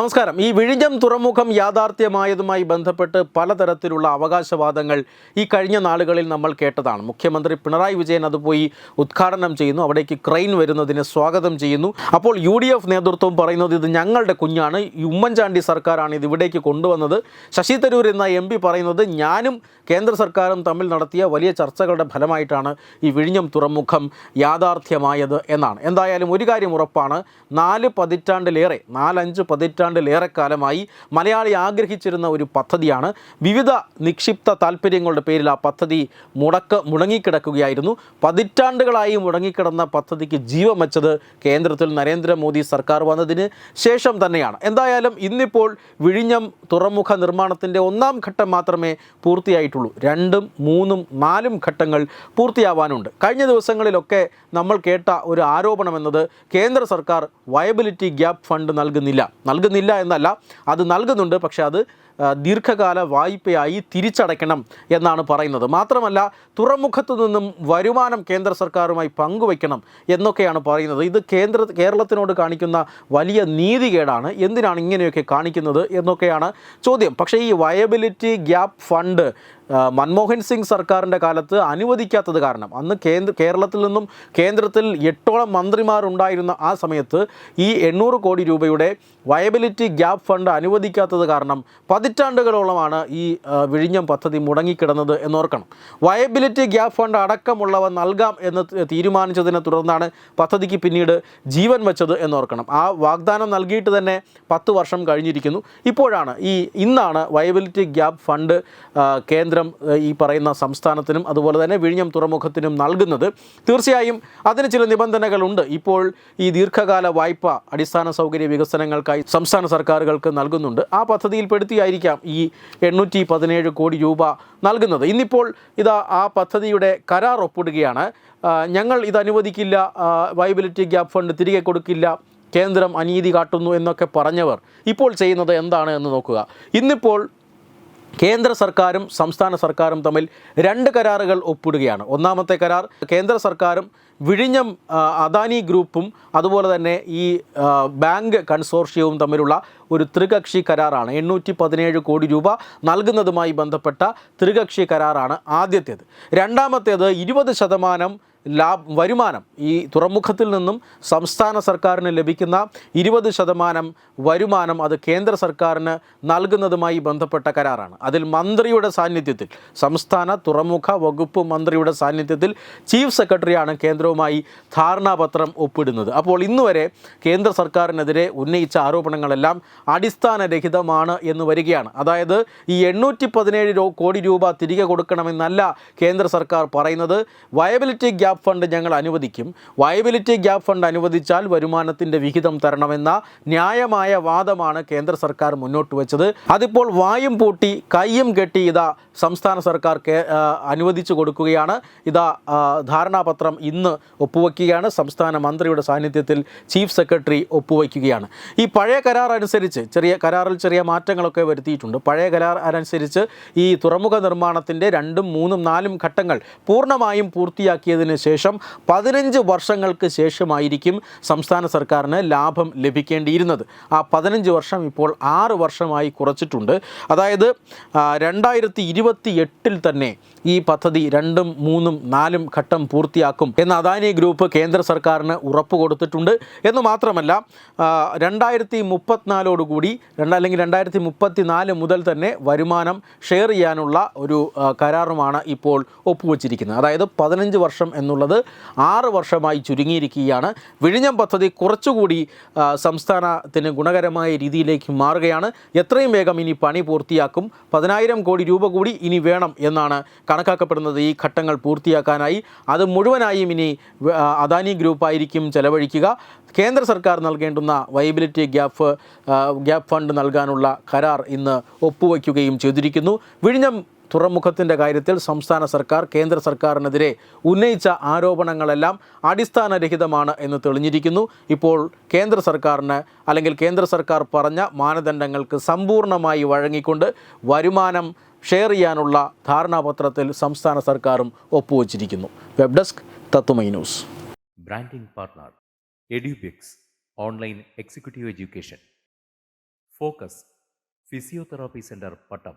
നമസ്കാരം. ഈ വിഴിഞ്ഞം തുറമുഖം യാഥാർത്ഥ്യമായതുമായി ബന്ധപ്പെട്ട് പലതരത്തിലുള്ള അവകാശവാദങ്ങൾ ഈ കഴിഞ്ഞ നാളുകളിൽ നമ്മൾ കേട്ടതാണ്. മുഖ്യമന്ത്രി പിണറായി വിജയൻ അത് പോയി ഉദ്ഘാടനം ചെയ്യുന്നു. അവിടേക്ക് ക്രെയിൻ വരുന്നതിനെ സ്വാഗതം ചെയ്യുന്നു. അപ്പോൾ യു ഡി എഫ് നേതൃത്വം പറയുന്നത് ഇത് ഞങ്ങളുടെ കുഞ്ഞാണ്. ഉമ്മൻചാണ്ടി സർക്കാരാണ് ഇത് ഇവിടേക്ക് കൊണ്ടുവന്നത്. ശശി തരൂർ എന്ന എം പി പറയുന്നത് ഞാനും കേന്ദ്ര സർക്കാരും തമ്മിൽ നടത്തിയ വലിയ ചർച്ചകളുടെ ഫലമായിട്ടാണ് ഈ വിഴിഞ്ഞം തുറമുഖം യാഥാർത്ഥ്യമായത് എന്നാണ്. എന്തായാലും ഒരു കാര്യം ഉറപ്പാണ്. നാല് പതിറ്റാണ്ടിലേറെ നാലഞ്ച് പതിറ്റാണ്ടിലേറെ കാലമായി മലയാളി ആഗ്രഹിച്ചിരുന്ന ഒരു പദ്ധതിയാണ്. വിവിധ നിക്ഷിപ്ത താല്പര്യങ്ങളുടെ പേരിൽ ആ പദ്ധതി മുടക്ക മുടങ്ങിക്കിടക്കുകയായിരുന്നു. പതിറ്റാണ്ടുകളായി മുടങ്ങിക്കിടന്ന പദ്ധതിക്ക് ജീവൻ വെച്ചത് കേന്ദ്രത്തിൽ നരേന്ദ്രമോദി സർക്കാർ വന്നതിന് ശേഷം തന്നെയാണ്. എന്തായാലും ഇന്നിപ്പോൾ വിഴിഞ്ഞം തുറമുഖ നിർമ്മാണത്തിന്റെ ഒന്നാം ഘട്ടം മാത്രമേ പൂർത്തിയായിട്ടുള്ളൂ. രണ്ടും മൂന്നും നാലും ഘട്ടങ്ങൾ പൂർത്തിയാവാനുണ്ട്. കഴിഞ്ഞ ദിവസങ്ങളിലൊക്കെ നമ്മൾ കേട്ട ഒരു ആരോപണം എന്നത് കേന്ദ്ര സർക്കാർ വയബിലിറ്റി ഗ്യാപ്പ് ഫണ്ട് നൽകുന്നില്ല. നൽകുന്നില്ല. എന്നല്ല. അത് നൽകുന്നുണ്ട് പക്ഷേ അത് ദീർഘകാല വായ്പയായി തിരിച്ചടയ്ക്കണം എന്നാണ് പറയുന്നത്. മാത്രമല്ല തുറമുഖത്തു നിന്നും വരുമാനം കേന്ദ്ര സർക്കാരുമായി പങ്കുവയ്ക്കണം എന്നൊക്കെയാണ് പറയുന്നത്. ഇത് കേന്ദ്ര കേരളത്തിനോട് കാണിക്കുന്ന വലിയ നീതികേടാണ്. എന്തിനാണ് ഇങ്ങനെയൊക്കെ കാണിക്കുന്നത് എന്നൊക്കെയാണ് ചോദ്യം. പക്ഷേ ഈ viability gap fund Manmohan Singh സർക്കാരിന്റെ കാലത്ത് അനുവദിക്കാത്തത് കാരണം അന്ന് കേന്ദ്ര കേരളത്തിൽ നിന്നും കേന്ദ്രത്തിൽ എട്ടോളം മന്ത്രിമാരുണ്ടായിരുന്ന ആ സമയത്ത് ഈ എണ്ണൂറ് കോടി രൂപയുടെ വയബിലിറ്റി ഗ്യാപ്പ് ഫണ്ട് അനുവദിക്കാത്തത് കാരണം പതിറ്റാണ്ടുകളോളമാണ് ഈ വിഴിഞ്ഞം പദ്ധതി മുടങ്ങിക്കിടന്നത് എന്നോർക്കണം. വയബിലിറ്റി ഗ്യാപ്പ് ഫണ്ട് അടക്കമുള്ളവ നൽകാം എന്ന് തീരുമാനിച്ചതിനെ തുടർന്നാണ് പദ്ധതിക്ക് പിന്നീട് ജീവൻ വെച്ചത് എന്നോർക്കണം. ആ വാഗ്ദാനം നൽകിയിട്ട് തന്നെ പത്ത് വർഷം കഴിഞ്ഞിരിക്കുന്നു. ഇപ്പോഴാണ് ഈ ഇന്നാണ് വയബിലിറ്റി ഗ്യാപ്പ് ഫണ്ട് കേന്ദ്രം ഈ പറയുന്ന സംസ്ഥാനത്തിനും അതുപോലെ തന്നെ വിഴിഞ്ഞം തുറമുഖത്തിനും നൽകുന്നത്. തീർച്ചയായും അതിന് ചില നിബന്ധനകളുണ്ട്. ഇപ്പോൾ ഈ ദീർഘകാല വായ്പ അടിസ്ഥാന സൗകര്യ വികസനങ്ങൾക്കായി സംസ്ഥാന സർക്കാരുകൾക്ക് നൽകുന്നുണ്ട്. ആ പദ്ധതിയിൽപ്പെടുത്തിയായിരിക്കാം ഈ എണ്ണൂറ്റി പതിനേഴ് കോടി രൂപ നൽകുന്നത്. ഇന്നിപ്പോൾ ഇതാ ആ പദ്ധതിയുടെ കരാർ ഒപ്പിടുകയാണ്. ഞങ്ങൾ ഇത് അനുവദിക്കില്ല വയബിലിറ്റി ഗ്യാപ്പ് ഫണ്ട് തിരികെ കൊടുക്കില്ല കേന്ദ്രം അനീതി കാട്ടുന്നു എന്നൊക്കെ പറഞ്ഞവർ ഇപ്പോൾ ചെയ്യുന്നത് എന്താണ് എന്ന് നോക്കുക. ഇന്നിപ്പോൾ കേന്ദ്ര സർക്കാരും സംസ്ഥാന സർക്കാരും തമ്മിൽ രണ്ട് കരാറുകൾ ഒപ്പിടുകയാണ്. ഒന്നാമത്തെ കരാർ കേന്ദ്ര സർക്കാരും വിഴിഞ്ഞം അദാനി ഗ്രൂപ്പും അതുപോലെ തന്നെ ഈ ബാങ്ക് കൺസോർഷ്യവും തമ്മിലുള്ള ഒരു ത്രികക്ഷി കരാറാണ്. എണ്ണൂറ്റി പതിനേഴ് കോടി രൂപ നൽകുന്നതുമായി ബന്ധപ്പെട്ട ത്രികക്ഷി കരാറാണ് ആദ്യത്തേത്. രണ്ടാമത്തേത് ഇരുപത് ശതമാനം ലാഭ വരുമാനം ഈ തുറമുഖത്തിൽ നിന്നും സംസ്ഥാന സർക്കാരിന് ലഭിക്കുന്ന ഇരുപത് ശതമാനം വരുമാനം അത് കേന്ദ്ര സർക്കാരിന് നൽകുന്നതുമായി ബന്ധപ്പെട്ട കരാറാണ്. അതിൽ മന്ത്രിയുടെ സാന്നിധ്യത്തിൽ സംസ്ഥാന തുറമുഖ വകുപ്പ് മന്ത്രിയുടെ സാന്നിധ്യത്തിൽ ചീഫ് സെക്രട്ടറിയാണ് കേന്ദ്രവുമായി ധാരണാപത്രം ഒപ്പിടുന്നത്. അപ്പോൾ ഇന്നുവരെ കേന്ദ്ര സർക്കാരിനെതിരെ ഉന്നയിച്ച ആരോപണങ്ങളെല്ലാം അടിസ്ഥാനരഹിതമാണ് എന്ന് വരികയാണ്. അതായത് ഈ എണ്ണൂറ്റി പതിനേഴ് കോടി രൂപ തിരികെ കൊടുക്കണമെന്നല്ല കേന്ദ്ര സർക്കാർ പറയുന്നത്. വയബിലിറ്റി ഗ്യാപ്പ് ഫണ്ട് ഞങ്ങൾ അനുവദിക്കും. വയബിലിറ്റി ഗ്യാപ്പ് ഫണ്ട് അനുവദിച്ചാൽ വരുമാനത്തിന്റെ വിഹിതം തരണമെന്ന ന്യായമായ വാദമാണ് കേന്ദ്ര സർക്കാർ മുന്നോട്ട് വെച്ചത്. അതിപ്പോൾ വായും പൂട്ടി കൈയും കെട്ടി ഇതാ സംസ്ഥാന സർക്കാർ അനുവദിച്ചു കൊടുക്കുകയാണ്. ഇതാ ധാരണാപത്രം ഇന്ന് ഒപ്പുവയ്ക്കുകയാണ് സംസ്ഥാന മന്ത്രിയുടെ സാന്നിധ്യത്തിൽ ചീഫ് സെക്രട്ടറി ഒപ്പുവയ്ക്കുകയാണ് ഈ പഴയ കരാർ അനുസരിച്ച് ചെറിയ കരാറിൽ ചെറിയ മാറ്റങ്ങളൊക്കെ വരുത്തിയിട്ടുണ്ട്. പഴയ കരാർ അനുസരിച്ച് ഈ തുറമുഖ നിർമ്മാണത്തിന്റെ രണ്ടും മൂന്നും നാലും ഘട്ടങ്ങൾ പൂർണമായും പൂർത്തിയാക്കിയതിന് ശേഷം പതിനഞ്ച് വർഷങ്ങൾക്ക് ശേഷമായിരിക്കും സംസ്ഥാന സർക്കാരിന് ലാഭം ലഭിക്കേണ്ടിയിരുന്നത്. ആ പതിനഞ്ച് വർഷം ഇപ്പോൾ ആറ് വർഷമായി കുറച്ചിട്ടുണ്ട്. അതായത് രണ്ടായിരത്തി ഇരുപത്തി എട്ടിൽ തന്നെ ഈ പദ്ധതി രണ്ടും മൂന്നും നാലും ഘട്ടം പൂർത്തിയാക്കും എന്ന് അദാനി ഗ്രൂപ്പ് കേന്ദ്ര സർക്കാരിന് ഉറപ്പ് കൊടുത്തിട്ടുണ്ട്. എന്ന് മാത്രമല്ല രണ്ടായിരത്തി മുപ്പത്തിനാലോടുകൂടി രണ്ട് അല്ലെങ്കിൽ രണ്ടായിരത്തി മുപ്പത്തി നാല് മുതൽ തന്നെ വരുമാനം ഷെയർ ചെയ്യാനുള്ള ഒരു കരാറുമാണ് ഇപ്പോൾ ഒപ്പുവച്ചിരിക്കുന്നത്. അതായത് പതിനഞ്ച് വർഷം എന്നുള്ളത് ആറ് വർഷമായി ചുരുങ്ങിയിരിക്കുകയാണ്. വിഴിഞ്ഞം പദ്ധതി കുറച്ചുകൂടി സംസ്ഥാനത്തിന് ഗുണകരമായ രീതിയിലേക്ക് മാറുകയാണ്. എത്രയും വേഗം ഇനി പണി പൂർത്തിയാക്കും. പതിനായിരം കോടി രൂപ കൂടി ഇനി വേണം എന്നാണ് കണക്കാക്കപ്പെടുന്നത് ഈ ഘട്ടങ്ങൾ പൂർത്തിയാക്കാനായി. അത് മുഴുവനായും ഇനി അദാനി ഗ്രൂപ്പായിരിക്കും ചെലവഴിക്കുക. കേന്ദ്ര സർക്കാർ നൽകേണ്ടുന്ന വൈബിലിറ്റി ഗ്യാപ്പ് ഗ്യാപ്പ് ഫണ്ട് നൽകാനുള്ള കരാർ ഇന്ന് ഒപ്പുവയ്ക്കുകയും ചെയ്തിരിക്കുന്നു. വിഴിഞ്ഞം തുറമുഖത്തിന്റെ കാര്യത്തിൽ സംസ്ഥാന സർക്കാർ കേന്ദ്ര സർക്കാരിനെതിരെ ഉന്നയിച്ച ആരോപണങ്ങളെല്ലാം അടിസ്ഥാനരഹിതമാണ് എന്ന് തെളിഞ്ഞിരിക്കുന്നു. ഇപ്പോൾ കേന്ദ്ര സർക്കാരിന് അല്ലെങ്കിൽ കേന്ദ്ര സർക്കാർ പറഞ്ഞ മാനദണ്ഡങ്ങൾക്ക് സമ്പൂർണമായി വഴങ്ങിക്കൊണ്ട് വരുമാനം ഷെയർ ചെയ്യാനുള്ള ധാരണാപത്രത്തിൽ സംസ്ഥാന സർക്കാരും ഒപ്പുവച്ചിരിക്കുന്നു. Web desk Thathumai news. Branding partner Edubix online executive education. Focus physiotherapy centre Pattom.